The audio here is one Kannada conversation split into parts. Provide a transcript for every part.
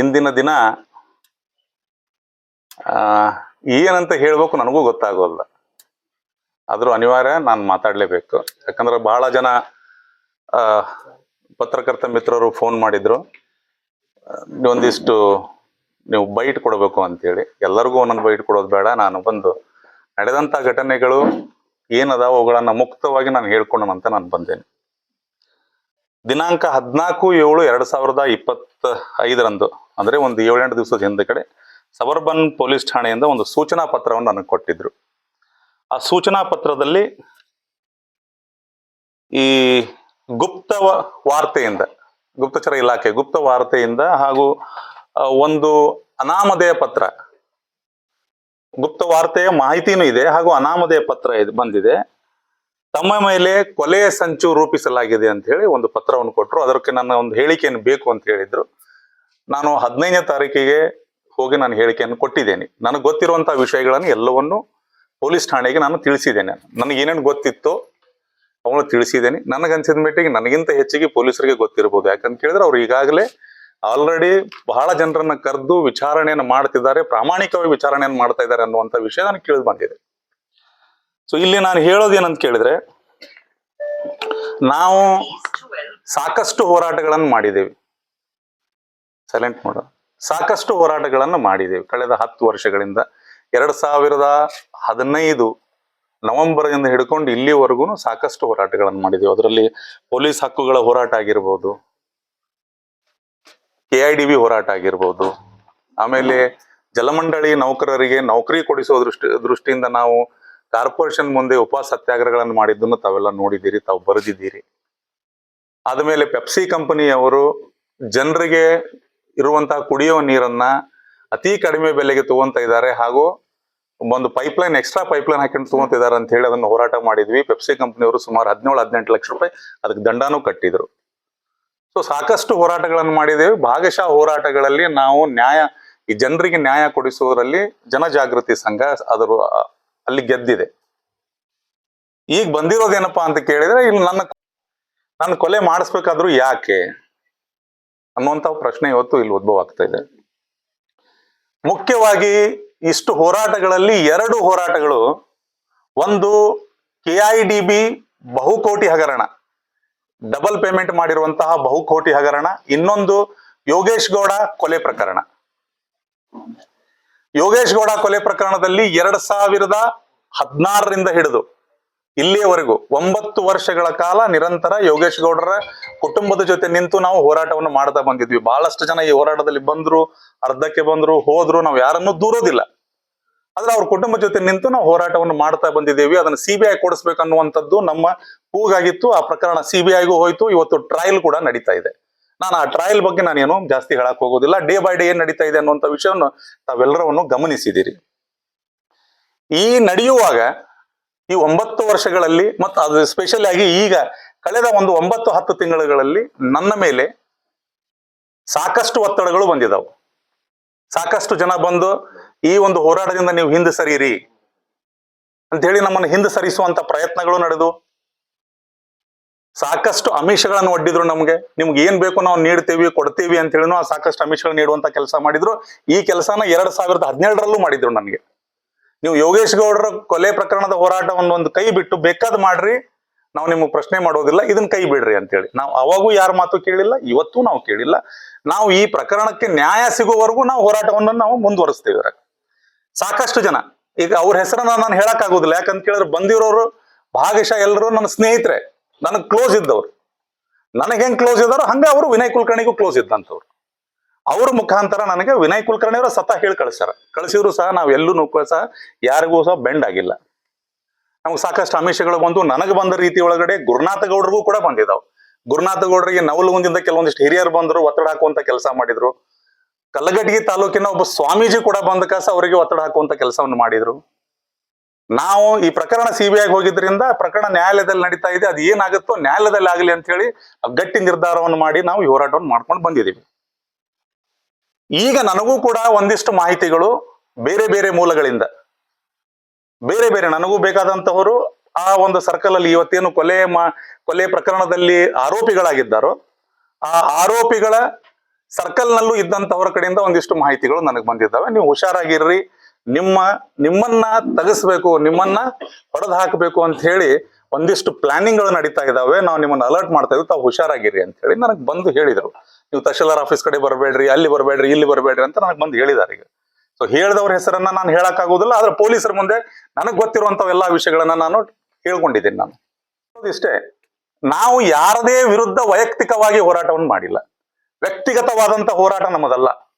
ಇಂದಿನ ದಿನ ಏನಂತ ಹೇಳ್ಬೇಕು ನನಗೂ ಗೊತ್ತಾಗೋಲ್ಲ. ಆದರೂ ಅನಿವಾರ್ಯ ನಾನು ಮಾತಾಡಲೇಬೇಕು. ಯಾಕಂದ್ರೆ ಬಹಳ ಜನ ಪತ್ರಕರ್ತ ಮಿತ್ರರು ಫೋನ್ ಮಾಡಿದ್ರು. ಒಂದಿಷ್ಟು ನೀವು ಬೈಟ್ ಕೊಡಬೇಕು ಅಂತೇಳಿ. ಎಲ್ಲರಿಗೂ ಒಂದೊಂದು ಬೈಟ್ ಕೊಡೋದು ಬೇಡ. ನಾನು ಬಂದು ನಡೆದಂತ ಘಟನೆಗಳು ಏನದಾವ ಅವುಗಳನ್ನು ಮುಕ್ತವಾಗಿ ನಾನು ಹೇಳ್ಕೊಳ್ಳೋಣ ಅಂತ ನಾನು ಬಂದೇನೆ. ದಿನಾಂಕ ಹದಿನಾಲ್ಕು ಏಳು ಎರಡು ಸಾವಿರದ ಇಪ್ಪತ್ತ ಐದರಂದು ಅಂದರೆ ಒಂದು ಏಳೆಂಟು ದಿವಸದ ಹಿಂದೆ ಕಡೆ, ಸಬರ್ಬನ್ ಪೊಲೀಸ್ ಠಾಣೆಯಿಂದ ಒಂದು ಸೂಚನಾ ಪತ್ರವನ್ನು ನನಗೆ ಕೊಟ್ಟಿದ್ರು. ಆ ಸೂಚನಾ ಪತ್ರದಲ್ಲಿ ಈ ಗುಪ್ತ ವಾರ್ತೆಯಿಂದ, ಗುಪ್ತಚರ ಇಲಾಖೆ ಗುಪ್ತ ವಾರ್ತೆಯಿಂದ ಹಾಗೂ ಒಂದು ಅನಾಮಧೇಯ ಪತ್ರ, ಗುಪ್ತ ವಾರ್ತೆಯ ಮಾಹಿತಿನೂ ಇದೆ ಹಾಗೂ ಅನಾಮಧೇಯ ಪತ್ರ ಬಂದಿದೆ. ತಮ್ಮ ಮೇಲೆ ಕೊಲೆ ಸಂಚು ರೂಪಿಸಲಾಗಿದೆ ಅಂತ ಹೇಳಿ ಒಂದು ಪತ್ರವನ್ನು ಕೊಟ್ಟರು ಅದಕ್ಕೆ ನನ್ನ ಒಂದು ಹೇಳಿಕೆಯನ್ನು ಬೇಕು ಅಂತ ಹೇಳಿದ್ರು. ನಾನು ಹದಿನೈದನೇ ತಾರೀಕಿಗೆ ಹೋಗಿ ನಾನು ಹೇಳಿಕೆಯನ್ನು ಕೊಟ್ಟಿದ್ದೇನೆ. ನನಗೆ ಗೊತ್ತಿರುವಂತಹ ವಿಷಯಗಳನ್ನು ಎಲ್ಲವನ್ನು ಪೊಲೀಸ್ ಠಾಣೆಗೆ ನಾನು ತಿಳಿಸಿದ್ದೇನೆ. ನನಗೆ ಏನೇನು ಗೊತ್ತಿತ್ತು ಅವನು ತಿಳಿಸಿದ್ದೇನೆ. ನನಗನ್ಸಿದ ಮಟ್ಟಿಗೆ ನನಗಿಂತ ಹೆಚ್ಚಿಗೆ ಪೊಲೀಸರಿಗೆ ಗೊತ್ತಿರಬಹುದು ಯಾಕಂತ ಕೇಳಿದ್ರೆ ಅವ್ರು ಈಗಾಗಲೇ ಆಲ್ರೆಡಿ ಬಹಳ ಜನರನ್ನ ಕರೆದು ವಿಚಾರಣೆಯನ್ನು ಮಾಡ್ತಿದ್ದಾರೆ. ಪ್ರಾಮಾಣಿಕವಾಗಿ ವಿಚಾರಣೆಯನ್ನು ಮಾಡ್ತಾ ಇದ್ದಾರೆ ಅನ್ನುವಂಥ ವಿಷಯ ನನಗೆ ತಿಳಿದು ಬಂದಿದೆ. ಸೊ ಇಲ್ಲಿ ನಾನು ಹೇಳೋದೇನಂತ ಕೇಳಿದ್ರೆ, ನಾವು ಸಾಕಷ್ಟು ಹೋರಾಟಗಳನ್ನು ಮಾಡಿದ್ದೇವೆ. ಸೈಲೆಂಟ್ ಮಾಡು ಸಾಕಷ್ಟು ಹೋರಾಟಗಳನ್ನು ಮಾಡಿದ್ದೇವೆ. ಕಳೆದ ಹತ್ತು ವರ್ಷಗಳಿಂದ ಎರಡು ಸಾವಿರದ ಹದಿನೈದು ನವೆಂಬರ್ನಿಂದ ಹಿಡ್ಕೊಂಡು ಇಲ್ಲಿವರೆಗೂ ಸಾಕಷ್ಟು ಹೋರಾಟಗಳನ್ನು ಮಾಡಿದ್ದೇವೆ. ಅದರಲ್ಲಿ ಪೊಲೀಸ್ ಹಕ್ಕುಗಳ ಹೋರಾಟ ಆಗಿರ್ಬೋದು ಕೆ ಐ ಡಿ ಬಿ ಹೋರಾಟ ಆಗಿರ್ಬೋದು, ಆಮೇಲೆ ಜಲಮಂಡಳಿ ನೌಕರರಿಗೆ ನೌಕರಿ ಕೊಡಿಸುವ ದೃಷ್ಟಿ, ದೃಷ್ಟಿಯಿಂದ ನಾವು ಕಾರ್ಪೊರೇಷನ್ ಮುಂದೆ ಉಪ ಸತ್ಯಾಗ್ರಹಗಳನ್ನು ಮಾಡಿದ್ದನ್ನು ತಾವೆಲ್ಲ ನೋಡಿದ್ದೀರಿ, ತಾವು ಬರೆದಿದ್ದೀರಿ. ಆದಮೇಲೆ ಪೆಪ್ಸಿ ಕಂಪನಿಯವರು ಜನರಿಗೆ ಇರುವಂತಹ ಕುಡಿಯುವ ನೀರನ್ನ ಅತಿ ಕಡಿಮೆ ಬೆಲೆಗೆ ತಗೊಂತ ಇದ್ದಾರೆ ಹಾಗೂ ಒಂದು ಪೈಪ್ಲೈನ್, ಎಕ್ಸ್ಟ್ರಾ ಪೈಪ್ಲೈನ್ ಹಾಕೊಂಡು ತಗೊಂತಿದ್ದಾರೆ ಅಂತ ಹೇಳಿ ಅದನ್ನು ಹೋರಾಟ ಮಾಡಿದ್ವಿ. ಪೆಪ್ಸಿ ಕಂಪನಿಯವರು ಸುಮಾರು ಹದಿನೇಳು, ಹದಿನೆಂಟು ಲಕ್ಷ ರೂಪಾಯಿ ಅದಕ್ಕೆ ದಂಡನೂ ಕಟ್ಟಿದ್ರು. ಸೊ, ಸಾಕಷ್ಟು ಹೋರಾಟಗಳನ್ನು ಮಾಡಿದ್ದೇವೆ. ಭಾಗಶಃ ಹೋರಾಟಗಳಲ್ಲಿ ನಾವು ನ್ಯಾಯ, ಈ ಜನರಿಗೆ ನ್ಯಾಯ ಕೊಡಿಸುವುದರಲ್ಲಿ ಜನಜಾಗೃತಿ ಸಂಘ ಅದರ ಅಲ್ಲಿ ಗೆದ್ದಿದೆ. ಈಗ ಬಂದಿರೋದೇನಪ್ಪಾ ಅಂತ ಕೇಳಿದ್ರೆ, ಇಲ್ಲಿ ನನ್ನ ನನ್ನ ಕೊಲೆ ಮಾಡಿಸ್ಬೇಕಾದ್ರೂ ಯಾಕೆ? ಅನ್ನುವಂತ ಪ್ರಶ್ನೆ ಇವತ್ತು ಇಲ್ಲಿ ಉದ್ಭವ ಆಗ್ತಾ ಇದೆ. ಮುಖ್ಯವಾಗಿ ಇಷ್ಟು ಹೋರಾಟಗಳಲ್ಲಿ ಎರಡು ಹೋರಾಟಗಳು. ಒಂದು ಕೆ ಐ ಡಿ ಬಿ ಬಹುಕೋಟಿ ಹಗರಣ. ಡಬಲ್ ಪೇಮೆಂಟ್ ಮಾಡಿರುವಂತಹ ಬಹುಕೋಟಿ ಹಗರಣ. ಇನ್ನೊಂದು ಯೋಗೇಶ್ ಗೌಡ ಕೊಲೆ ಪ್ರಕರಣ. ಯೋಗೇಶ್ ಗೌಡ ಕೊಲೆ ಪ್ರಕರಣದಲ್ಲಿ ಎರಡ್ ಸಾವಿರದ ಹದಿನಾರರಿಂದ ಹಿಡಿದು ಇಲ್ಲಿಯವರೆಗೂ ಒಂಬತ್ತು ವರ್ಷಗಳ ಕಾಲ ನಿರಂತರ ಯೋಗೇಶ್ ಗೌಡರ ಕುಟುಂಬದ ಜೊತೆ ನಿಂತು ನಾವು ಹೋರಾಟವನ್ನು ಮಾಡ್ತಾ ಬಂದಿದ್ವಿ. ಬಹಳಷ್ಟು ಜನ ಈ ಹೋರಾಟದಲ್ಲಿ ಬಂದ್ರು, ಅರ್ಧಕ್ಕೆ ಬಂದ್ರು, ಹೋದ್ರು, ನಾವು ಯಾರನ್ನೂ ದೂರೋದಿಲ್ಲ. ಆದ್ರೆ ಅವ್ರ ಕುಟುಂಬ ಜೊತೆ ನಿಂತು ನಾವು ಹೋರಾಟವನ್ನು ಮಾಡ್ತಾ ಬಂದಿದ್ದೇವೆ. ಅದನ್ನ ಸಿಬಿಐ ಕೊಡಿಸ್ಬೇಕನ್ನುವಂಥದ್ದು ನಮ್ಮ ಕೂಗಾಗಿತ್ತು. ಆ ಪ್ರಕರಣ ಸಿಬಿಐಗೂ ಹೋಯ್ತು. ಇವತ್ತು ಟ್ರಯಲ್ ಕೂಡ ನಡೀತಾ ಇದೆ. ನಾನು ಆ ಟ್ರಯಲ್ ಬಗ್ಗೆ ನಾನೇನು ಜಾಸ್ತಿ ಹೇಳಕ್ ಹೋಗೋದಿಲ್ಲ. ಡೇ ಬೈ ಡೇ ಏನ್ ನಡೀತಾ ಇದೆ ಅನ್ನುವಂಥ ವಿಷಯವನ್ನು ತಾವೆಲ್ಲರವನ್ನು ಗಮನಿಸಿದಿರಿ. ಈ ನಡೆಯುವಾಗ ಈ ಒಂಬತ್ತು ವರ್ಷಗಳಲ್ಲಿ ಮತ್ತು ಅದು ಸ್ಪೆಷಲ್ ಆಗಿ ಈಗ ಕಳೆದ ಒಂದು ಒಂಬತ್ತು ಹತ್ತು ತಿಂಗಳುಗಳಲ್ಲಿ ನನ್ನ ಮೇಲೆ ಸಾಕಷ್ಟು ಒತ್ತಡಗಳು ಬಂದಿದ್ದಾವೆ ಸಾಕಷ್ಟು ಜನ ಬಂದು, ಈ ಒಂದು ಹೋರಾಟದಿಂದ ನೀವು ಹಿಂದೆ ಸರಿಯಿರಿ. ಅಂತ ಹೇಳಿ ನಮ್ಮನ್ನು ಹಿಂದೆ ಸರಿಸುವಂತ ಪ್ರಯತ್ನಗಳು ನಡೆದು ಸಾಕಷ್ಟು ಅಮಿಷಗಳನ್ನು ಒಡ್ಡಿದ್ರು ನಮಗೆ. ನಿಮ್ಗೆ ಏನ್ ಬೇಕು ನಾವು ನೀಡ್ತೀವಿ, ಕೊಡ್ತೀವಿ ಅಂತ ಹೇಳಿ ಸಾಕಷ್ಟು ಅಮಿಷಗಳು ನೀಡುವಂತ ಕೆಲಸ ಮಾಡಿದ್ರು. ಈ ಕೆಲಸನ ಎರಡ್ ಸಾವಿರದ ಹದಿನೇಳರಲ್ಲೂ ಮಾಡಿದ್ರು ನನಗೆ ನೀವು ಯೋಗೇಶ್ ಗೌಡರ ಕೊಲೆ ಪ್ರಕರಣದ ಹೋರಾಟ ಒಂದೊಂದು ಕೈ ಬಿಟ್ಟು ಬೇಕಾದ್ ಮಾಡ್ರಿ. ನಾವು ನಿಮ್ಗೆ ಪ್ರಶ್ನೆ ಮಾಡೋದಿಲ್ಲ ಇದನ್ನ ಕೈ ಬಿಡ್ರಿ ಅಂತೇಳಿ. ನಾವು ಅವಾಗೂ ಯಾರ ಮಾತು ಕೇಳಿಲ್ಲ, ಇವತ್ತೂ ನಾವು ಕೇಳಿಲ್ಲ. ನಾವು ಈ ಪ್ರಕರಣಕ್ಕೆ ನ್ಯಾಯ ಸಿಗುವವರೆಗೂ ನಾವು ಹೋರಾಟವನ್ನು ನಾವು ಮುಂದುವರಿಸ್ತೇವೆ. ಸಾಕಷ್ಟು ಜನ. ಈಗ ಅವ್ರ ಹೆಸರನ್ನ ನಾನು ಹೇಳಕ್ ಆಗುದಿಲ್ಲ ಯಾಕಂತ ಕೇಳಿದ್ರೆ ಬಂದಿರೋರು ಭಾಗಶಃ ಎಲ್ಲರೂ ನನ್ನ ಸ್ನೇಹಿತರೆ. ನನಗೆ ಕ್ಲೋಸ್ ಇದ್ದವ್ರು. ನನಗೆ ಹೆಂಗ್ ಕ್ಲೋಸ್ ಇದ್ದಾರೋ ಹಂಗೆ ಅವರು ವಿನಯ್ ಕುಲಕರ್ಣಿಗೂ ಕ್ಲೋಸ್ ಇದ್ದಂಥವ್ರು. ಅವ್ರ ಮುಖಾಂತರ ನನಗೆ ವಿನಯ್ ಕುಲಕರ್ಣಿ ಅವರ ಸತ ಹೇಳಿ ಕಳಿಸ್ಯಾರ. ಕಳಿಸಿದ್ರು ಸಹ ನಾವು ಎಲ್ಲೂ ಸಹ ಯಾರಿಗೂ ಸಹ ಬೆಂಡ್ ಆಗಿಲ್ಲ. ನಮ್ಗೆ ಸಾಕಷ್ಟು ಆಮಿಷಗಳು ಬಂದು ನನಗೆ ಬಂದ ರೀತಿ ಒಳಗಡೆ ಗುರುನಾಥ ಗೌಡರಿಗೂ ಕೂಡ ಬಂದಿದ್ದಾವೆ ಗುರುನಾಥ ಗೌಡರಿಗೆ ನವಲಗುಂದಿಂದ ಕೆಲವೊಂದಿಷ್ಟು ಹಿರಿಯರು ಬಂದರು, ಒತ್ತಡ ಹಾಕುವಂತ ಕೆಲಸ ಮಾಡಿದ್ರು. ಕಲ್ಲಗಟ್ಟಿಗೆ ತಾಲೂಕಿನ ಒಬ್ಬ ಸ್ವಾಮೀಜಿ ಕೂಡ ಬಂದ ಕಾಸ ಅವರಿಗೆ ಒತ್ತಡ ಹಾಕುವಂತ ಕೆಲಸವನ್ನು ಮಾಡಿದ್ರು. ನಾವು ಈ ಪ್ರಕರಣ ಸಿಬಿಐ ಹೋಗಿದ್ರಿಂದ ಪ್ರಕರಣ ನ್ಯಾಯಾಲಯದಲ್ಲಿ ನಡೀತಾ ಇದೆ, ಅದು ಏನಾಗುತ್ತೋ ನ್ಯಾಯಾಲಯದಲ್ಲಿ ಆಗಲಿ ಅಂತ ಹೇಳಿ ಗಟ್ಟಿ ನಿರ್ಧಾರವನ್ನು ಮಾಡಿ ನಾವು ಹೋರಾಟವನ್ನು ಮಾಡ್ಕೊಂಡು ಬಂದಿದ್ದೀವಿ. ಈಗ ನನಗೂ ಕೂಡ ಒಂದಿಷ್ಟು ಮಾಹಿತಿಗಳು ಬೇರೆ ಬೇರೆ ಮೂಲಗಳಿಂದ. ಬೇರೆ ಬೇರೆ ನನಗೂ ಬೇಕಾದಂತಹವರು ಆ ಒಂದು ಸರ್ಕಲ್ ಅಲ್ಲಿ ಇವತ್ತೇನು ಕೊಲೆ ಮಾ, ಕೊಲೆ ಪ್ರಕರಣದಲ್ಲಿ ಆರೋಪಿಗಳಾಗಿದ್ದಾರೋ, ಆ ಆರೋಪಿಗಳ ಸರ್ಕಲ್ನಲ್ಲೂ ಇದ್ದಂತವರ ಕಡೆಯಿಂದ ಒಂದಿಷ್ಟು ಮಾಹಿತಿಗಳು ನನಗೆ ಬಂದಿದ್ದಾವೆ. ನೀವು ಹುಷಾರಾಗಿರ್ರಿ. ನಿಮ್ಮ, ನಿಮ್ಮನ್ನ ತಗಸ್ಬೇಕು ನಿಮ್ಮನ್ನ ಹೊಡೆದು ಹಾಕಬೇಕು ಅಂತ ಹೇಳಿ ಒಂದಿಷ್ಟು ಪ್ಲಾನಿಂಗ್ಗಳು ನಡೀತಾ ಇದಾವೆ. ನಾವು ನಿಮ್ಮನ್ನ ಅಲರ್ಟ್ ಮಾಡ್ತಾ ಇದ್ವಿ ತಾವು ಹುಷಾರಾಗಿರಿ ಅಂತ ಹೇಳಿ ನನಗೆ ಬಂದು ಹೇಳಿದರು. ನೀವು ತಹಶೀಲ್ದಾರ್ ಆಫೀಸ್ ಕಡೆ ಬರಬೇಡ್ರಿ, ಅಲ್ಲಿ ಬರಬೇಡ್ರಿ, ಇಲ್ಲಿ ಬರಬೇಡ್ರಿ ಅಂತ ನನಗೆ ಬಂದು ಹೇಳಿದ್ದಾರೆ ಈಗ. ಸೊ ಹೇಳಿದವ್ರ ಹೆಸರನ್ನ ನಾನು ಹೇಳಕ್ ಆಗೋದಿಲ್ಲ ಆದ್ರೆ ಪೊಲೀಸರ ಮುಂದೆ ನನಗೆ ಗೊತ್ತಿರುವಂತ ಎಲ್ಲಾ ವಿಷಯಗಳನ್ನ ನಾನು ಹೇಳ್ಕೊಂಡಿದ್ದೀನಿ ನಾನು. ಇಷ್ಟೇ, ನಾವು ಯಾರದೇ ವಿರುದ್ಧ ವೈಯಕ್ತಿಕವಾಗಿ ಹೋರಾಟವನ್ನು ಮಾಡಿಲ್ಲ. ವ್ಯಕ್ತಿಗತವಾದಂತ ಹೋರಾಟ ನಮ್ಮದಲ್ಲ.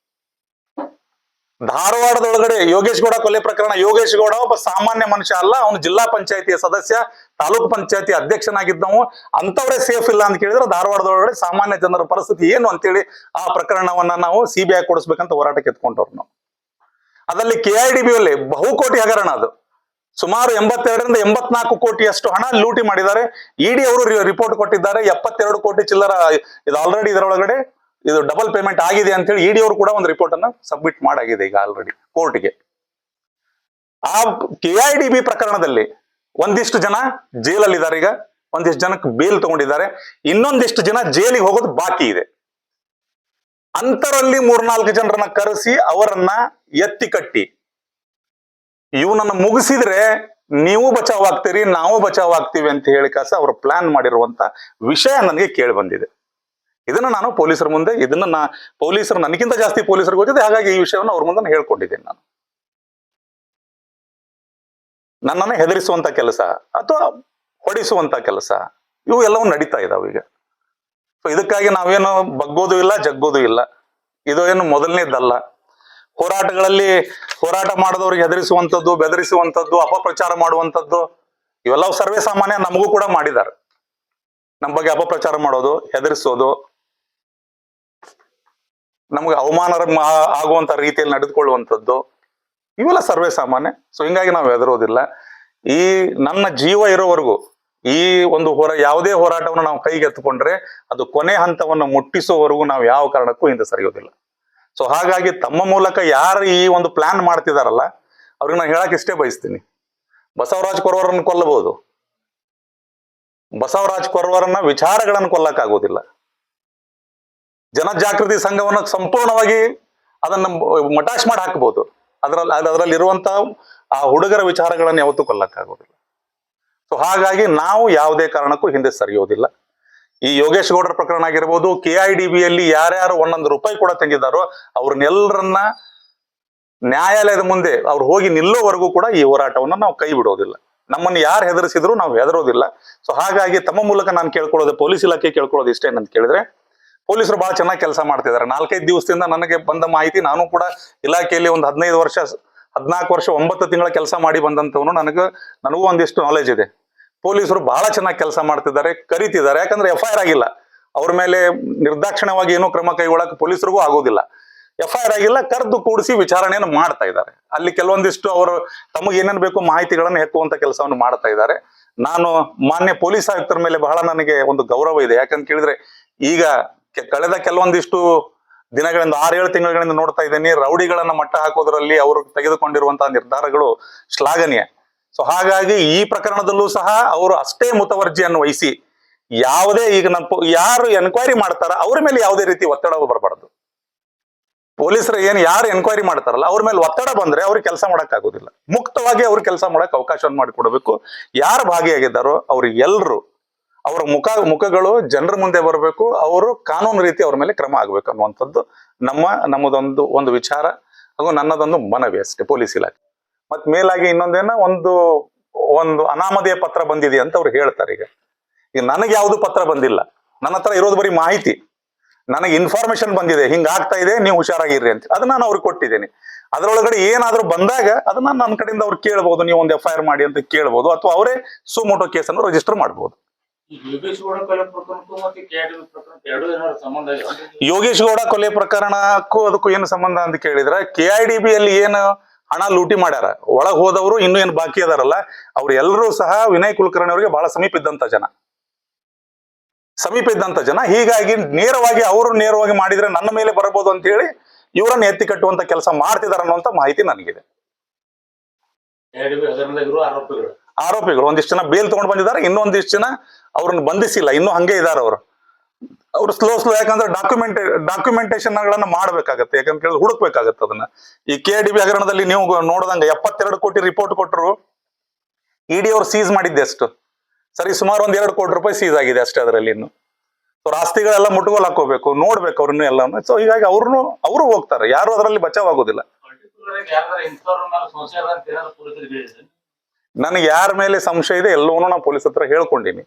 ಧಾರವಾಡದೊಳಗಡೆ ಯೋಗೇಶ್ ಗೌಡ ಕೊಲೆ ಪ್ರಕರಣ. ಯೋಗೇಶ್ ಗೌಡ ಒಬ್ಬ ಸಾಮಾನ್ಯ ಮನುಷ್ಯ ಅಲ್ಲ, ಅವನು ಜಿಲ್ಲಾ ಪಂಚಾಯತಿಯ ಸದಸ್ಯ, ತಾಲೂಕು ಪಂಚಾಯತಿ ಅಧ್ಯಕ್ಷನಾಗಿದ್ದವು ಅಂತವರೇ ಸೇಫ್ ಇಲ್ಲ ಅಂತ ಕೇಳಿದ್ರೆ ಧಾರವಾಡದೊಳಗಡೆ ಸಾಮಾನ್ಯ ಜನರ ಪರಿಸ್ಥಿತಿ ಏನು ಅಂತೇಳಿ ಆ ಪ್ರಕರಣವನ್ನ ನಾವು ಸಿಬಿಐ ಕೊಡಿಸ್ಬೇಕಂತ ಹೋರಾಟ ಎತ್ಕೊಂಡವ್ರು ನಾವು. ಅದರಲ್ಲಿ ಕೆ ಐ ಡಿ ಬಿ ಅಲ್ಲಿ ಬಹುಕೋಟಿ ಹಗರಣ ಅದು. ಸುಮಾರು ಎಂಬತ್ತೆರಡರಿಂದ ಎಂಬತ್ನಾಲ್ಕು ಕೋಟಿಯಷ್ಟು ಹಣ ಲೂಟಿ ಮಾಡಿದ್ದಾರೆ. ಇಡಿ ಅವರು ರಿಪೋರ್ಟ್ ಕೊಟ್ಟಿದ್ದಾರೆ. ಎಪ್ಪತ್ತೆರಡು ಕೋಟಿ ಚಿಲ್ಲರ ಇದು ಆಲ್ರೆಡಿ ಇದರೊಳಗಡೆ ಇದು ಡಬಲ್ ಪೇಮೆಂಟ್ ಆಗಿದೆ ಅಂತ ಹೇಳಿ ಇಡಿ ಅವರು ಕೂಡ ಒಂದು ರಿಪೋರ್ಟ್ ಅನ್ನ ಸಬ್ಮಿಟ್ ಮಾಡಾಗಿದೆ ಈಗ ಆಲ್ರೆಡಿ ಕೋರ್ಟ್ಗೆ ಆ ಕೆ ಪ್ರಕರಣದಲ್ಲಿ ಒಂದಿಷ್ಟು ಜನ ಜೈಲಲ್ಲಿ ಇದ್ದಾರೆ ಈಗ, ಒಂದಿಷ್ಟು ಜನಕ್ಕೆ ಬೇಲ್ ತಗೊಂಡಿದ್ದಾರೆ, ಇನ್ನೊಂದಿಷ್ಟು ಜನ ಜೈಲಿಗೆ ಹೋಗೋದು ಬಾಕಿ ಇದೆ. ಅಂತರಲ್ಲಿ ಮೂರ್ನಾಲ್ಕು ಜನರನ್ನ ಕರೆಸಿ ಅವರನ್ನ ಎತ್ತಿ ಕಟ್ಟಿ. ಇವನನ್ನ ಮುಗಿಸಿದ್ರೆ ನೀವು ಬಚಾವ್ ಆಗ್ತೀರಿ, ನಾವು ಬಚಾವ್ ಆಗ್ತೀವಿ ಅಂತ ಹೇಳಿ ಕಾಸ ಅವರು ಪ್ಲಾನ್ ಮಾಡಿರುವಂತ ವಿಷಯ ನನಗೆ ಕೇಳಿ ಬಂದಿದೆ. ಇದನ್ನ ನಾನು ಪೊಲೀಸರ ಮುಂದೆ, ಇದನ್ನ ನಾ, ಪೊಲೀಸರು ನನಗಿಂತ ಜಾಸ್ತಿ ಪೊಲೀಸರು ಗೊತ್ತಿದೆ, ಹಾಗಾಗಿ ಈ ವಿಷಯವನ್ನು ಅವ್ರ ಮುಂದೆ ಹೇಳ್ಕೊಂಡಿದ್ದೇನೆ ನಾನು. ನನ್ನನ್ನು ಹೆದರಿಸುವಂತ ಕೆಲಸ ಅಥವಾ ಹೊಡಿಸುವಂತ ಕೆಲಸ, ಇವು ಎಲ್ಲವೂ ನಡೀತಾ ಇದಾವೆ ಈಗ. ಸೊ ಇದಕ್ಕಾಗಿ ನಾವೇನು ಬಗ್ಗೋದು ಇಲ್ಲ, ಜಗ್ಗೋದು ಇಲ್ಲ. ಇದು ಏನು ಮೊದಲನೇದಲ್ಲ. ಹೋರಾಟಗಳಲ್ಲಿ ಹೋರಾಟ ಮಾಡಿದವ್ರಿಗೆ ಹೆದರಿಸುವಂಥದ್ದು, ಬೆದರಿಸುವಂಥದ್ದು, ಅಪಪ್ರಚಾರ ಮಾಡುವಂಥದ್ದು, ಇವೆಲ್ಲವೂ ಸರ್ವೇ ಸಾಮಾನ್ಯ ನಮಗೂ ಕೂಡ ಮಾಡಿದ್ದಾರೆ. ನಮ್ಮ ಬಗ್ಗೆ ಅಪಪ್ರಚಾರ ಮಾಡೋದು, ಹೆದರಿಸೋದು ನಮಗೆ ಅವಮಾನ ಆಗುವಂತ ರೀತಿಯಲ್ಲಿ ನಡೆದುಕೊಳ್ಳುವಂಥದ್ದು ಇವೆಲ್ಲ ಸರ್ವೇ ಸಾಮಾನ್ಯ. ಸೊ ಹಿಂಗಾಗಿ ನಾವು ಹೆದರೋದಿಲ್ಲ. ಈ ನನ್ನ ಜೀವ ಇರೋವರೆಗೂ, ಈ ಒಂದು ಹೋರ, ಯಾವುದೇ ಹೋರಾಟವನ್ನು ನಾವು ಕೈಗೆ ಎತ್ತುಕೊಂಡ್ರೆ ಅದು ಕೊನೆ ಹಂತವನ್ನು ಮುಟ್ಟಿಸುವವರೆಗೂ ನಾವು ಯಾವ ಕಾರಣಕ್ಕೂ ಹಿಂದೆ ಸರಿಯೋದಿಲ್ಲ. ಸೊ ಹಾಗಾಗಿ ತಮ್ಮ ಮೂಲಕ ಯಾರು ಈ ಒಂದು ಪ್ಲಾನ್ ಮಾಡ್ತಿದಾರಲ್ಲ, ಅವ್ರಿಗೆ ನಾನು ಹೇಳಕ್ ಇಷ್ಟೇ ಬಯಸ್ತೀನಿ. ಬಸವರಾಜ್ ಕೊರವರನ್ನು ಕೊಲ್ಲಬಹುದು. ಬಸವರಾಜ್ ಕೊರವರನ್ನ ವಿಚಾರಗಳನ್ನು ಕೊಲ್ಲಕ್ಕಾಗೋದಿಲ್ಲ. ಜನಜಾಗೃತಿ ಸಂಘವನ್ನು ಸಂಪೂರ್ಣವಾಗಿ ಅದನ್ನ ಮಟಾಶ್ ಮಾಡಿ ಹಾಕಬಹುದು ಅದರಲ್ಲಿ ಅದರಲ್ಲಿ ಇರುವಂತ ಆ ಹುಡುಗರ ವಿಚಾರಗಳನ್ನು ಯಾವತ್ತೂ ಕೊಲ್ಲಕ್ಕಾಗೋದಿಲ್ಲ. ಸೊ ಹಾಗಾಗಿ ನಾವು ಯಾವುದೇ ಕಾರಣಕ್ಕೂ ಹಿಂದೆ ಸರಿಯೋದಿಲ್ಲ. ಈ ಯೋಗೇಶ್ ಗೌಡರ ಪ್ರಕರಣ ಆಗಿರ್ಬೋದು ಕೆ ಐ ಡಿ ಬಿಯಲ್ಲಿ ಯಾರ್ಯಾರು ಒಂದೊಂದು ರೂಪಾಯಿ ಕೂಡ ತೆಗೆದಿದ್ದಾರೋ, ಅವ್ರನ್ನೆಲ್ಲರನ್ನ ನ್ಯಾಯಾಲಯದ ಮುಂದೆ ಅವ್ರು ಹೋಗಿ ನಿಲ್ಲೋವರೆಗೂ ಕೂಡ ಈ ಹೋರಾಟವನ್ನು ನಾವು ಕೈ ಬಿಡೋದಿಲ್ಲ. ನಮ್ಮನ್ನು ಯಾರು ಹೆದರಿಸಿದ್ರು ನಾವು ಹೆದರೋದಿಲ್ಲ. ಸೊ ಹಾಗಾಗಿ ತಮ್ಮ ಮೂಲಕ ನಾನು ಕೇಳ್ಕೊಳ್ಳೋದು, ಪೊಲೀಸ್ ಇಲಾಖೆ ಕೇಳ್ಕೊಳ್ಳೋದು ಇಷ್ಟೇನಂತ ಕೇಳಿದ್ರೆ. ಪೊಲೀಸರು ಬಹಳ ಚೆನ್ನಾಗಿ ಕೆಲಸ ಮಾಡ್ತಿದ್ದಾರೆ. ನಾಲ್ಕೈದು ದಿವಸದಿಂದ ನನಗೆ ಬಂದ ಮಾಹಿತಿ ನಾನು ಕೂಡ ಇಲಾಖೆಯಲ್ಲಿ ಒಂದು ಹದಿನೈದು ವರ್ಷ, ಹದಿನಾಲ್ಕು ವರ್ಷ, ಒಂಬತ್ತು ತಿಂಗಳ ಕೆಲಸ ಮಾಡಿ ಬಂದಂಥವನು ನನಗೆ, ನನಗೂ ಒಂದಿಷ್ಟು ನಾಲೆಜ್ ಇದೆ. ಪೊಲೀಸರು ಬಹಳ ಚೆನ್ನಾಗಿ ಕೆಲಸ ಮಾಡ್ತಿದ್ದಾರೆ, ಕರಿತಿದ್ದಾರೆ. ಯಾಕಂದ್ರೆ ಎಫ್ ಐ ಆಗಿಲ್ಲ. ಅವ್ರ ಮೇಲೆ ನಿರ್ದಾಕ್ಷಿಣ್ಯವಾಗಿ ಏನೂ ಕ್ರಮ ಕೈಗೊಳ್ಳಕ್ಕೆ ಪೊಲೀಸರಿಗೂ ಆಗೋದಿಲ್ಲ. ಎಫ್ ಐ ಆರ್ ಆಗಿಲ್ಲ, ಕರೆದು ಕೂಡಿಸಿ ವಿಚಾರಣೆಯನ್ನು ಮಾಡ್ತಾ ಇದ್ದಾರೆ. ಅಲ್ಲಿ ಕೆಲವೊಂದಿಷ್ಟು ಅವರು ತಮಗೆ ಏನೇನು ಬೇಕು ಮಾಹಿತಿಗಳನ್ನು ಹೆಕ್ಕುವಂತ ಕೆಲಸವನ್ನು ಮಾಡ್ತಾ ಇದ್ದಾರೆ. ನಾನು ಮಾನ್ಯ ಪೊಲೀಸ್ ಆಯುಕ್ತರ ಮೇಲೆ ಬಹಳ ನನಗೆ ಒಂದು ಗೌರವ ಇದೆ. ಯಾಕಂತ ಕೇಳಿದ್ರೆ ಈಗ ಕಳೆದ ಕೆಲವೊಂದಿಷ್ಟು ದಿನಗಳಿಂದ ಆರೇಳು ತಿಂಗಳಿಂದ ನೋಡ್ತಾ ಇದ್ದೀನಿ, ರೌಡಿಗಳನ್ನ ಮಟ್ಟ ಹಾಕೋದ್ರಲ್ಲಿ ಅವರು ತೆಗೆದುಕೊಂಡಿರುವಂತಹ ನಿರ್ಧಾರಗಳು ಶ್ಲಾಘನೀಯ. ಸೊ ಹಾಗಾಗಿ ಈ ಪ್ರಕರಣದಲ್ಲೂ ಸಹ ಅವರು ಅಷ್ಟೇ ಮುತವರ್ಜಿಯನ್ನು ವಹಿಸಿ, ಯಾವುದೇ ಈಗ ನಮ್ಮ ಯಾರು ಎನ್ಕ್ವೈರಿ ಮಾಡ್ತಾರ ಅವ್ರ ಮೇಲೆ ಯಾವುದೇ ರೀತಿ ಒತ್ತಡ ಬರಬಾರ್ದು. ಪೊಲೀಸರು ಏನು, ಯಾರು ಎನ್ಕ್ವೈರಿ ಮಾಡ್ತಾರಲ್ಲ, ಅವ್ರ ಮೇಲೆ ಒತ್ತಡ ಬಂದ್ರೆ ಅವ್ರಿಗೆ ಕೆಲಸ ಮಾಡಕ್ ಆಗೋದಿಲ್ಲ ಮುಕ್ತವಾಗಿ ಅವ್ರು ಕೆಲಸ ಮಾಡಕ್ ಅವಕಾಶವನ್ನು ಮಾಡಿಕೊಡ್ಬೇಕು. ಯಾರು ಭಾಗಿಯಾಗಿದ್ದಾರೋ ಅವ್ರಿಗೆ ಎಲ್ರು ಅವರ ಮುಖ, ಮುಖಗಳು ಜನರ ಮುಂದೆ ಬರಬೇಕು, ಅವರು ಕಾನೂನು ರೀತಿ ಅವ್ರ ಮೇಲೆ ಕ್ರಮ ಆಗ್ಬೇಕು ಅನ್ನುವಂಥದ್ದು ನಮ್ಮ, ನಮ್ಮದೊಂದು, ಒಂದು ವಿಚಾರ, ಹಾಗೂ ನನ್ನದೊಂದು ಮನವಿ ಅಷ್ಟೇ, ಪೊಲೀಸ್ ಇಲಾಖೆ. ಮತ್ ಮೇಲಾಗಿ ಇನ್ನೊಂದೇನ, ಒಂದು ಒಂದು ಅನಾಮಧೇಯ ಪತ್ರ ಬಂದಿದೆ ಅಂತ ಅವ್ರು ಹೇಳ್ತಾರೆ ಈಗ. ಈಗ ನನಗೆ ಯಾವುದು ಪತ್ರ ಬಂದಿಲ್ಲ. ನನ್ನ ಹತ್ರ ಇರೋದು ಬರೀ ಮಾಹಿತಿ. ನನಗೆ ಇನ್ಫಾರ್ಮೇಶನ್ ಬಂದಿದೆ, ಹಿಂಗ ಆಗ್ತಾ ಇದೆ, ನೀವು ಹುಷಾರಾಗಿರ್ರಿ ಅಂತ. ಅದನ್ನ ನಾನು ಅವ್ರಿಗೆ ಕೊಟ್ಟಿದ್ದೇನೆ. ಅದರೊಳಗಡೆ ಏನಾದ್ರೂ ಬಂದಾಗ ಅದನ್ನ ನನ್ನ ಕಡೆಯಿಂದ ಅವ್ರು ಕೇಳ್ಬೋದು, ನೀವು ಒಂದು ಎಫ್ ಐ ಆರ್ ಮಾಡಿ ಅಂತ ಕೇಳ್ಬೋದು, ಅಥವಾ ಅವರೇ ಸುಮೋಟೋ ಕೇಸನ್ನು ರಿಜಿಸ್ಟರ್ ಮಾಡ್ಬೋದು. ಯೋಗೇಶ್ ಗೌಡ ಕೊಲೆ ಪ್ರಕರಣಕ್ಕೂ ಮತ್ತೆ ಕೆಆರ್ಡಿ ಪ್ರಕರಣಕ್ಕೂ ಎರಡು ಏನಾದ್ರು ಸಂಬಂಧ ಇದೆ? ಯೋಗೇಶ್ ಗೌಡ ಕೊಲೆ ಪ್ರಕರಣಕ್ಕೂ ಅದಕ್ಕೂ ಏನು ಸಂಬಂಧ ಅಂತ ಕೇಳಿದ್ರೆ ಕೆ ಐ ಡಿ ಬಿ ಅಲ್ಲಿ ಏನು ಹಣ ಲೂಟಿ ಮಾಡ್ಯಾರ. ಒಳಗ್ ಹೋದವರು ಇನ್ನೂ ಏನು ಬಾಕಿ ಅದಾರಲ್ಲ ಅವ್ರು ಎಲ್ಲರೂ ಸಹ ವಿನಯ್ ಕುಲಕರ್ಣಿ ಅವರಿಗೆ ಬಹಳ ಸಮೀಪ ಇದ್ದಂತ ಜನ. ಸಮೀಪ ಇದ್ದಂತ ಜನ. ಹೀಗಾಗಿ ನೇರವಾಗಿ ಅವರು ನೇರವಾಗಿ ಮಾಡಿದ್ರೆ ನನ್ನ ಮೇಲೆ ಬರಬಹುದು ಅಂತ ಹೇಳಿ ಇವರನ್ನ ಎತ್ತಿ ಕಟ್ಟುವಂತ ಕೆಲಸ ಮಾಡ್ತಿದಾರ ಅನ್ನುವಂತ ಮಾಹಿತಿ ನನಗಿದೆ. ಆರೋಪಿಗಳು. ಆರೋಪಿಗಳು. ಒಂದಿಷ್ಟು ಜನ ಬೇಲ್ ತಗೊಂಡು ಬಂದಿದ್ದಾರೆ, ಇನ್ನೊಂದಿಷ್ಟು ಜನ ಅವ್ರನ್ನ ಬಂಧಿಸಿಲ್ಲ. ಇನ್ನೂ ಹಂಗೆ ಇದ್ದಾರೆ ಅವರು. ಅವ್ರು ಸ್ಲೋ ಸ್ಲೋ ಯಾಕಂದ್ರೆ ಡಾಕ್ಯುಮೆಂಟ್ ಡಾಕ್ಯುಮೆಂಟೇಶನ್ ಗಳನ್ನ ಮಾಡ್ಬೇಕಾಗತ್ತೆ. ಯಾಕಂತ ಕೇಳಿದ್ರೆ ಹುಡುಕ್ಬೇಕಾಗತ್ತೆ ಅದನ್ನ. ಈ ಕೆ ಡಿ ಬಿ ಹಗರಣದಲ್ಲಿ ನೀವು ನೋಡ್ದಂಗ ಎಪ್ಪತ್ತೆರಡು ಕೋಟಿ ರಿಪೋರ್ಟ್ ಕೊಟ್ಟರು ಇಡಿ ಅವ್ರು ಸೀಸ್ ಮಾಡಿದ್ದೆ ಅಷ್ಟು. ಸರಿ, ಸುಮಾರು ಒಂದ್ ಎರಡು ಕೋಟಿ ರೂಪಾಯಿ ಸೀಸ್ ಆಗಿದೆ ಅಷ್ಟೇ ಅದರಲ್ಲಿ ಇನ್ನು. ಸೊ ಆಸ್ತಿಗಳೆಲ್ಲ ಮುಟ್ಟುಗೋಲು ಹಾಕೋಬೇಕು ನೋಡ್ಬೇಕು ಅವ್ರನ್ನೂ ಎಲ್ಲ ಸೊ ಹೀಗಾಗಿ ಅವ್ರನ್ನು ಅವರು ಹೋಗ್ತಾರೆ. ಯಾರು ಅದರಲ್ಲಿ ಬಚಾವ್ ಆಗೋದಿಲ್ಲ. ನನಗೆ ಯಾರ ಮೇಲೆ ಸಂಶಯ ಇದೆ ಎಲ್ಲವನ್ನೂ ನಾನು ಪೊಲೀಸ್ ಹತ್ರ ಹೇಳ್ಕೊಂಡಿನಿ.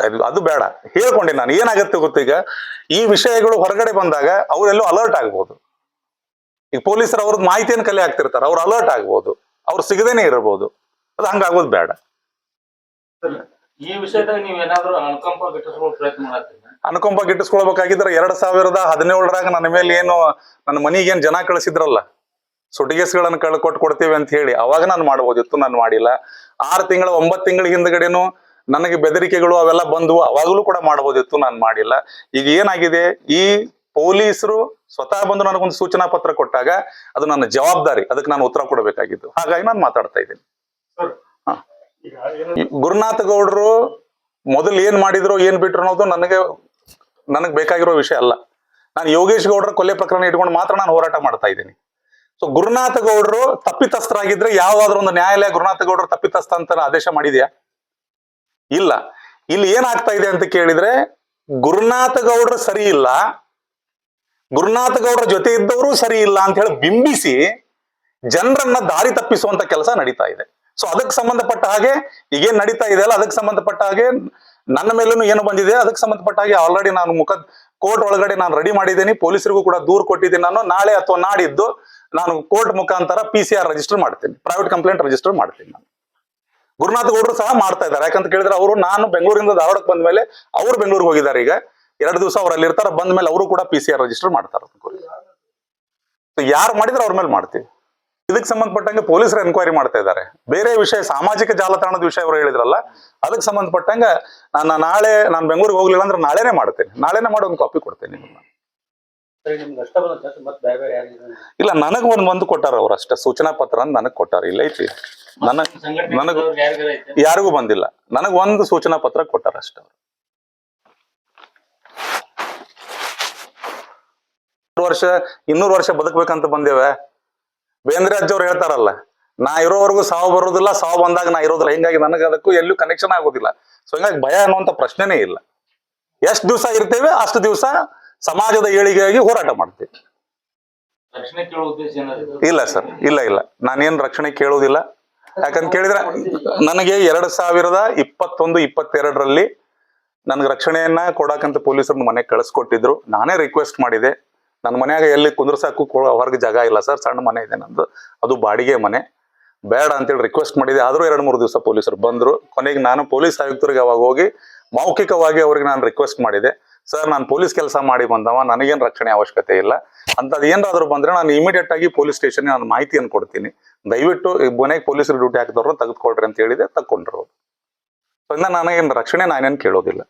ಅದು- ಅದು ಬೇಡ. ಹೇಳ್ಕೊಂಡಿನಿ ನಾನು. ಏನಾಗತ್ತೆ ಗೊತ್ತೀಗ ಈ ವಿಷಯಗಳು ಹೊರಗಡೆ ಬಂದಾಗ ಅವರೆಲ್ಲೂ ಅಲರ್ಟ್ ಆಗ್ಬೋದು. ಈಗ ಪೊಲೀಸರು ಅವ್ರದ್ದು ಮಾಹಿತಿಯನ್ನು ಕಲೆ ಹಾಕ್ತಿರ್ತಾರೆ. ಅವ್ರು ಅಲರ್ಟ್ ಆಗ್ಬೋದು. ಅವ್ರು ಸಿಗದೇನೆ ಇರಬಹುದು. ಅದು ಹಂಗಾಗೋದು ಬೇಡ. ಈ ವಿಷಯದಾಗ ಗಿಟ್ಟಿಸ್ಕೊಳ್ಳೋ ಪ್ರಯತ್ನ ಅನುಕಂಪ ಗಿಟ್ಟಿಸ್ಕೊಳ್ಬೇಕಾಗಿದ್ರೆ ಎರಡ್ ಸಾವಿರದ ಹದಿನೇಳರಾಗ ನನ್ನ ಮೇಲೆ ಏನು ನನ್ನ ಮನೆಗೆ ಏನ್ ಜನ ಕಳಿಸಿದ್ರಲ್ಲ ಸುಟಿಗೇಸ್ಗಳನ್ನ ಕಳ್ಕೊಟ್ಟು ಕೊಡ್ತೀವಿ ಅಂತ ಹೇಳಿ ಅವಾಗ ನಾನು ಮಾಡ್ಬೋದಿತ್ತು ನಾನು ಮಾಡಿಲ್ಲ. ಆರು ತಿಂಗಳ ಒಂಬತ್ತು ತಿಂಗಳ ಹಿಂದ್ಗಡೆನು ನನಗೆ ಬೆದರಿಕೆಗಳು ಅವೆಲ್ಲ ಬಂದವು. ಅವಾಗಲೂ ಕೂಡ ಮಾಡ್ಬೋದಿತ್ತು ನಾನು ಮಾಡಿಲ್ಲ. ಈಗ ಏನಾಗಿದೆ? ಈ ಪೊಲೀಸರು ಸ್ವತಃ ಬಂದು ನನಗೊಂದು ಸೂಚನಾ ಪತ್ರ ಕೊಟ್ಟಾಗ ಅದು ನನ್ನ ಜವಾಬ್ದಾರಿ. ಅದಕ್ಕೆ ನಾನು ಉತ್ತರ ಕೊಡಬೇಕಾಗಿತ್ತು ಹಾಗಾಗಿ ನಾನು ಮಾತಾಡ್ತಾ ಇದ್ದೀನಿ. ಗುರುನಾಥ ಗೌಡ್ರು ಮೊದಲು ಏನ್ ಮಾಡಿದ್ರು ಏನ್ ಬಿಟ್ರು ಅನ್ನೋದು ನನಗೆ ನನಗೆ ಬೇಕಾಗಿರೋ ವಿಷಯ ಅಲ್ಲ. ನಾನು ಯೋಗೇಶ್ ಗೌಡ್ರ ಕೊಲೆ ಪ್ರಕರಣ ಇಟ್ಕೊಂಡು ಮಾತ್ರ ನಾನು ಹೋರಾಟ ಮಾಡ್ತಾ ಇದ್ದೀನಿ. ಸೊ ಗುರುನಾಥ ಗೌಡರು ತಪ್ಪಿತಸ್ಥರಾಗಿದ್ರೆ ಯಾವ್ದಾದ್ರು ಒಂದು ನ್ಯಾಯಾಲಯ ಗುರುನಾಥ ಗೌಡರು ತಪ್ಪಿತಸ್ಥ ಅಂತ ಆದೇಶ ಮಾಡಿದ್ಯಾ? ಇಲ್ಲ. ಇಲ್ಲಿ ಏನಾಗ್ತಾ ಇದೆ ಅಂತ ಕೇಳಿದ್ರೆ, ಗುರುನಾಥ ಗೌಡರು ಸರಿ ಇಲ್ಲ. ಗುರುನಾಥ ಗೌಡರ ಜೊತೆ ಇದ್ದವರು ಸರಿ ಇಲ್ಲ ಅಂತ ಹೇಳಿ ಬಿಂಬಿಸಿ ಜನರನ್ನ ದಾರಿ ತಪ್ಪಿಸುವಂತ ಕೆಲಸ ನಡೀತಾ ಇದೆ. ಸೊ ಅದಕ್ಕೆ ಸಂಬಂಧಪಟ್ಟ ಹಾಗೆ ಈಗೇನ್ ನಡೀತಾ ಇದೆ ಅಲ್ಲ? ಅದಕ್ಕೆ ಸಂಬಂಧಪಟ್ಟ ಹಾಗೆ ನನ್ನ ಮೇಲೂ ಏನು ಬಂದಿದೆ? ಅದಕ್ಕೆ ಸಂಬಂಧಪಟ್ಟ ಹಾಗೆ ಆಲ್ರೆಡಿ ನಾನು ಮುಖ, ಕೋರ್ಟ್ ಒಳಗಡೆ ನಾನು ರೆಡಿ ಮಾಡಿದ್ದೀನಿ. ಪೊಲೀಸರಿಗೂ ಕೂಡ ದೂರು ಕೊಟ್ಟಿದ್ದೀನಿ ನಾನು ನಾಳೆ ಅಥವಾ ನಾಡಿದ್ದು ನಾನು ಕೋರ್ಟ್ ಮುಖಾಂತರ ಪಿ ಸಿ ಆರ್ ರಿಜಿಸ್ಟರ್ ಮಾಡ್ತೀನಿ. ಪ್ರೈವೇಟ್ ಕಂಪ್ಲೇಂಟ್ ರಿಜಿಸ್ಟರ್ ಮಾಡ್ತೀನಿ ನಾನು. ಗುರುನಾಥ್ ಗೌಡರು ಸಹ ಮಾಡ್ತಾ ಇದ್ದಾರೆ. ಯಾಕಂತ ಕೇಳಿದ್ರೆ ಅವರು ನಾನು ಬೆಂಗಳೂರಿಂದ ಧಾರವಾಡಕ್ಕೆ ಬಂದ ಮೇಲೆ ಅವರು ಬೆಂಗಳೂರಿಗೆ ಹೋಗಿದ್ದಾರೆ ಈಗ. ಎರಡು ದಿವಸ ಅವ್ರು ಅಲ್ಲಿ ಇರ್ತಾರೆ ಬಂದ ಮೇಲೆ ಅವರು ಕೂಡ ಪಿ ಸಿ ಆರ್ ರಿಜಿಸ್ಟರ್ ಮಾಡ್ತಾರೆ ಯಾರು ಮಾಡಿದ್ರೆ ಅವ್ರ ಮೇಲೆ ಮಾಡ್ತೀವಿ. ಇದಕ್ಕೆ ಸಂಬಂಧಪಟ್ಟಂಗೆ ಪೊಲೀಸರು ಎನ್ಕ್ವೈರಿ ಮಾಡ್ತಾ ಇದ್ದಾರೆ. ಬೇರೆ ವಿಷಯ, ಸಾಮಾಜಿಕ ಜಾಲತಾಣದ ವಿಷಯ ಅವರು ಹೇಳಿದ್ರಲ್ಲ, ಅದಕ್ಕೆ ಸಂಬಂಧಪಟ್ಟಂಗೆ ನಾನು ನಾಳೆ, ನಾನು ಬೆಂಗಳೂರಿಗೆ ಹೋಗ್ಲಿಲ್ಲ ಅಂದ್ರೆ ನಾಳೆನೇ ಮಾಡ್ತೇನೆ. ನಾಳೆನೇ ಮಾಡಿ ಒಂದು ಕಾಪಿ ಕೊಡ್ತೇನೆ ನಿಮ್ಮನ್ನ ಇಲ್ಲ. ನನಗೆ ಒಂದು ಒಂದು ಕೊಟ್ಟಾರ ಅವ್ರ ಅಷ್ಟೇ. ಸೂಚನಾ ಪತ್ರ ಅಂತ ನನಗೆ ಕೊಟ್ಟಾರ. ಇಲ್ಲ ಐತಿ ನನಗ್ ನನಗ್- ಯಾರಿಗೂ ಬಂದಿಲ್ಲ. ನನಗ್ ಒಂದು ಸೂಚನಾ ಪತ್ರ ಕೊಟ್ಟಾರ ಅಷ್ಟೇ ಅವ್ರು. ವರ್ಷ ಇನ್ನೂರು ವರ್ಷ ಬದುಕ್ಬೇಕಂತ ಬಂದೇವೆ. ಬೇಂದ್ರೆ ಅಜ್ಜವ್ರು ಹೇಳ್ತಾರಲ್ಲ ನಾ ಇರೋವರೆಗೂ ಸಾವು ಬರೋದಿಲ್ಲ ಸಾವು ಬಂದಾಗ ನಾ ಇರೋದಿಲ್ಲ. ಹಿಂಗಾಗಿ ನನಗೆ ಅದಕ್ಕೂ ಎಲ್ಲೂ ಕನೆಕ್ಷನ್ ಆಗೋದಿಲ್ಲ. ಸೊ ಹಿಂಗಾಗಿ ಭಯ ಅನ್ನುವಂತ ಪ್ರಶ್ನೆನೇ ಇಲ್ಲ. ಎಷ್ಟು ದಿವಸ ಇರ್ತೇವೆ ಅಷ್ಟು ದಿವಸ ಸಮಾಜದ ಏಳಿಗೆಯಾಗಿ ಹೋರಾಟ ಮಾಡ್ತೀವಿ. ಇಲ್ಲ ಸರ್ ಇಲ್ಲ ಇಲ್ಲ. ನಾನೇನ್ ರಕ್ಷಣೆ ಕೇಳೋದಿಲ್ಲ ಯಾಕಂತ ಕೇಳಿದ್ರೆ ನನಗೆ ಎರಡ್ ಸಾವಿರದ ಇಪ್ಪತ್ತೊಂದು ಇಪ್ಪತ್ತೆರಡರಲ್ಲಿ ನನ್ಗೆ ರಕ್ಷಣೆಯನ್ನ ಕೊಡಕಂತ ಪೊಲೀಸರು ಮನೆ ಕಳಿಸ್ಕೊಟ್ಟಿದ್ರು. ನಾನೇ ರಿಕ್ವೆಸ್ಟ್ ಮಾಡಿದೆ. ನನ್ನ ಮನೆಯಾಗ ಎಲ್ಲಿ ಕುಂದ್ರಸಾಕು ಹೊರಗೆ ಜಾಗ ಇಲ್ಲ ಸರ್ ಸಣ್ಣ ಮನೆ ಇದೆ ನಂದು. ಅದು ಬಾಡಿಗೆ ಮನೆ. ಬೇಡ ಅಂತೇಳಿ ರಿಕ್ವೆಸ್ಟ್ ಮಾಡಿದೆ. ಆದ್ರೂ ಎರಡು ಮೂರು ದಿವಸ ಪೊಲೀಸರು ಬಂದ್ರು. ಕೊನೆಗೆ ನಾನು ಪೊಲೀಸ್ ಆಯುಕ್ತರಿಗೆ ಅವಾಗ ಹೋಗಿ ಮೌಖಿಕವಾಗಿ ಅವ್ರಿಗೆ ನಾನು ರಿಕ್ವೆಸ್ಟ್ ಮಾಡಿದೆ. ಸರ್, ನಾನು ಪೊಲೀಸ್ ಕೆಲಸ ಮಾಡಿ ಬಂದವ, ನನಗೇನು ರಕ್ಷಣೆ ಅವಶ್ಯಕತೆ ಇಲ್ಲ. ಅಂಥದ್ದು ಏನಾದರೂ ಬಂದ್ರೆ ನಾನು ಇಮಿಡಿಯೇಟ್ ಆಗಿ ಪೊಲೀಸ್ ಸ್ಟೇಷನ್ ನಾನು ಮಾಹಿತಿಯನ್ನು ಕೊಡ್ತೀನಿ. ದಯವಿಟ್ಟು ಮನೆಗೆ ಪೊಲೀಸರು ಡ್ಯೂಟಿ ಹಾಕಿದವ್ರು ತೆಗೆದುಕೊಳ್ರಿ ಅಂತ ಹೇಳಿದೆ, ತಕ್ಕೊಂಡ್ರು ಸೊ ಇನ್ನ ನನಗೇನು ರಕ್ಷಣೆ ನಾನೇನು ಕೇಳೋದಿಲ್ಲ.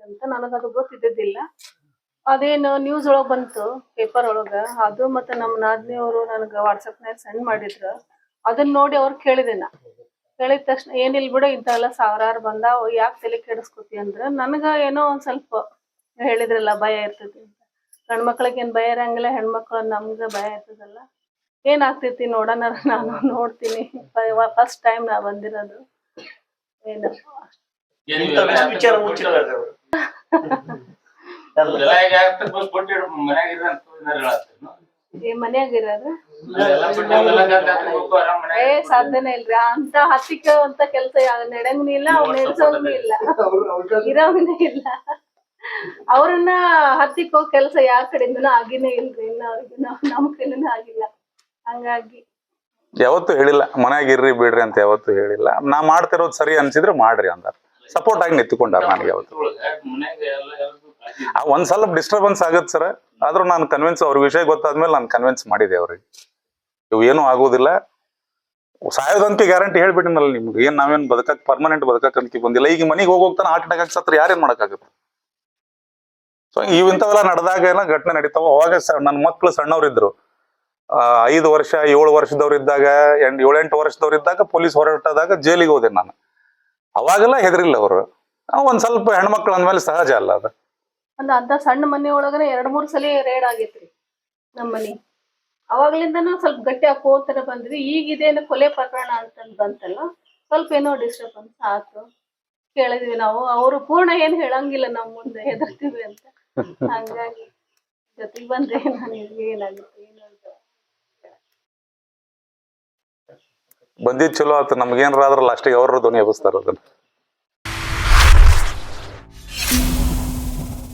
ಅಂತ ನನಗದು ಗೊತ್ತಿದ್ದಿಲ್ಲ ಅದೇನು ನ್ಯೂಸ್ ಒಳಗ್ ಬಂತು ಪೇಪರ್ ಒಳಗ. ಅದು ಮತ್ತೆ ನಮ್ಮ ನಾದಿನಿಯವರು ನನಗೆ ವಾಟ್ಸಪ್ನಾಗ ಸೆಂಡ್ ಮಾಡಿದ್ರು. ಅದನ್ನ ನೋಡಿ ಅವ್ರು ಕೇಳಿದೆ ನಾ. ಕೇಳಿದ ತಕ್ಷಣ ಏನಿಲ್ಲ ಬಿಡು ಎಲ್ಲ ಸಾವಿರಾರು ಬಂದಾವ, ಯಾಕೆ ತಲೆ ಕೆಡಿಸ್ಕೊತಿ ಅಂದ್ರೆ, ನನಗ ಏನೋ ಒಂದ್ ಸ್ವಲ್ಪ ಹೇಳಿದ್ರಲ್ಲ ಭಯ ಇರ್ತೈತಿ ಅಂತ. ಗಂಡ್ ಮಕ್ಳಿಗೆ ಏನ್ ಭಯ ಇರಂಗಿಲ್ಲ ಹೆಣ್ಮಕ್ಳ ನಮ್ಗ ಭಯ ಇರ್ತದಲ್ಲ. ಏನಾಗ್ತೈತಿ ನೋಡೋಣ ನಾನು ನೋಡ್ತೀನಿ. ಫಸ್ಟ್ ಟೈಮ್ ನಾ ಬಂದಿರೋದು. ಏನು? ಮನ್ಯಾಗ ಇರೋದು? ಏ ಸಾಧ್ಯನೇ ಇಲ್ರಿ. ಅಂತ ಹತ್ತಿಕ ಅಂತ ಕೆಲಸ ನಡೆಯಂಗೂ ಇಲ್ಲ ಅವ್ನ ಇಲ್ಲ. ಇರೋಂಗನೇ ಇಲ್ಲ. ಅವ್ರನ್ನ ಹತ್ತಿಕೋ ಕೆಲಸ ಯಾರ ಕಡೆಯಿಂದನೂ ಆಗಿನೇ ಇಲ್ರಿ. ಇನ್ನ ಅವ್ರಿಗೆ ನಮ್ ಕೈಲೂ ಆಗಿಲ್ಲ. ಹಂಗಾಗಿ. ಯಾವತ್ತೂ ಹೇಳಿಲ್ಲ, ಮನ್ಯಾಗ ಇರ್ರಿ ಬಿಡ್ರಿ ಅಂತ ಯಾವತ್ತೂ ಹೇಳಿಲ್ಲ. ನಾ ಮಾಡ್ತಿರೋದು ಸರಿ ಅನ್ಸಿದ್ರೆ ಮಾಡ್ರಿ ಅಂದಾರ. ಸಪೋರ್ಟ್ ಆಗಿ ನಿಂತ್ಕೊಂಡಾರ ನನಗೆ ಯಾವತ್ತು. ಒಂದ್ ಸ್ವಲ್ಪ ಡಿಸ್ಟರ್ಬೆನ್ಸ್ ಆಗತ್ತೆ ಸರ್ ಆದ್ರೂ ನಾನು ಕನ್ವಿನ್ಸ್ ಅವ್ರ ವಿಷಯ ಗೊತ್ತಾದ್ಮೇಲೆ ನಾನು ಕನ್ವಿನ್ಸ್ ಮಾಡಿದೆ ಅವ್ರಿಗೆ. ಇವು ಏನೂ ಆಗೋದಿಲ್ಲ. ಸಾಯೋದಂತ ಗ್ಯಾರಂಟಿ ಹೇಳ್ಬಿಟ್ಟಿನಲ್ಲ ನಿಮ್ಗೆ. ಏನ್ ನಾವೇನ್ ಬದುಕಕ್ ಪರ್ಮನೆಂಟ್ ಬದುಕಕ್ ಅಂತ ಬಂದಿಲ್ಲ. ಈಗ ಮನೆಗೆ ಹೋಗೋಗ್ತಾನೆ ಹಾರ್ಟ್ ಅಟ್ಯಾಕ್ ಸತ್ರ ಯಾರೇನ್ ಮಾಡಕ್ಕಾಗುತ್ತೆ? ಸೊ ಇವ್ ಇಂಥವೆಲ್ಲ ನಡೆದಾಗ ಎಲ್ಲ ಘಟನೆ ನಡೀತಾವ. ಅವಾಗ ನನ್ನ ಮಕ್ಕಳು ಸಣ್ಣವರಿದ್ರು. ಐದು ವರ್ಷ, ಏಳು ವರ್ಷದವ್ರು ಇದ್ದಾಗ ಏಳೆಂಟು ವರ್ಷದವ್ರು ಇದ್ದಾಗ ಪೊಲೀಸ್ ಹೊರಟದಾಗ ಜೈಲಿಗೆ ಹೋದೆ ನಾನು. ಅವಾಗೆಲ್ಲ ಹೆದರಿಲ್ಲ ಅವರು. ಒಂದ್ ಸ್ವಲ್ಪ ಹೆಣ್ಮಕ್ಳು ಅಂದ್ಮೇಲೆ ಸಹಜ ಅಲ್ಲ ಅದ. ಒಂದ್ ಅಂತ ಸಣ್ಣ ಮನೆ ಒಳಗನೆ ಎರಡ್ ಮೂರ್ ಸಲ ರೇಡ್ ಆಗೇತ್ರಿ ನಮ್ ಮನೆ. ಅವಾಗ್ಲಿಂದನೂ ಸ್ವಲ್ಪ ಗಟ್ಟಿ ಹಾಕೋತರ ಬಂದ್ವಿ. ಈಗ ಇದೇನು ಕೊಲೆ ಪ್ರಕರಣ ಅಂತಂದ್ ಬಂತಲ್ಲ, ಸ್ವಲ್ಪ ಏನೋ ಡಿಸ್ಟರ್ಬನ್ಸ್ ಆತು. ಕೇಳಿದ್ವಿ ನಾವು. ಅವರು ಪೂರ್ಣ ಏನ್ ಹೇಳಂಗಿಲ್ಲ ನಮ್ ಮುಂದೆ ಹೆದರ್ತೀವಿ ಅಂತ. ಬಂದಿದ್ ಚಲೋ ಆತು ನಮ್ಗೇನ್ರ ಆದ್ರ ಲಾಸ್ಟಿಗೆ ಅವ್ರ ಧ್ವನಿ ಎಬ್ಬಿಸ್ತಾರ ಅದನ್ನ.